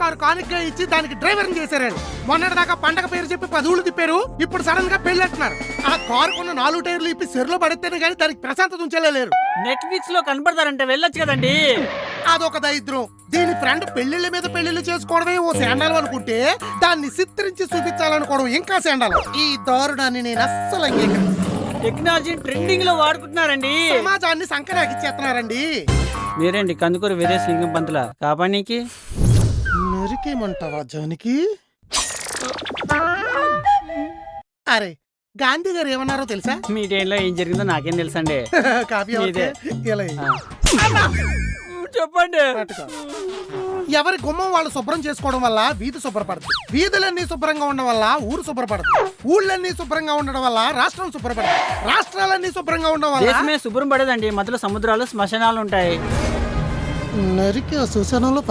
Car కానుకగా ఇచ్చి దానికి డ్రైవర్ చేశారు మొన్నటి దాకా పండగ పేరు చెప్పి పది ఊళ్ళు తిప్పారు ఇప్పుడు సడన్గా పెళ్ళి అంటున్నారు. ఆ కారు కొన్న నాలుగు టైర్లు ఇప్పి చెరులో పడితేనే కానీ దానికి ప్రశాంతత ఉంచలేరు నెట్ఫ్లిక్స్లో కనపడతారంటే వెళ్ళొచ్చు కదండి. అదొక దరిద్రం. దీని ఫ్రెండ్ పెళ్ళిళ్ళ మీద పెళ్ళిళ్ళు చేసుకోవడమే ఓ శాండాలం అనుకుంటే దాన్ని చిత్రించి చూపించాలనుకోవడం ఇంకా శాండాలం. ఈ దారుణాన్ని నేను అస్సలు అంగీకరించను. టెక్నాలజీ ట్రెండింగ్లో వాడుకుంటున్నారండి. సమాజాన్ని సంకరాకిచ్చేస్తున్నారండి. మీరేంటి కందుకూరు వీరేశ్ లింగం పంతుల కాపానికి నరికేమంటావా జానికి? అరే గాంధీ గారు ఏమన్నారో తెలుసా? మీ టైంలో ఏం జరిగిందో నాకేం తెలుసండి. కాఫీ? ఇలా ఇయ్యి. చెప్పండి. పట్టుకో. ఎవరి గుమ్మం వాళ్ళు శుభ్రం చేసుకోవడం వల్ల వీధి శుభ్రపడుతుంది వీధులన్నీ శుభ్రంగా ఉండడం వల్ల ఊరు శుభ్రపడుతుంది ఊళ్ళన్నీ శుభ్రంగా ఉండడం వల్ల రాష్ట్రం శుభ్రపడుతుంది రాష్ట్రాలన్నీ శుభ్రంగా ఉండడం వల్ల దేశమే శుభ్రం పడేదండి. మధ్యలో సముద్రాలు శ్మశానాలు ఉంటాయి. నరికి ఆ శ్మశానంలో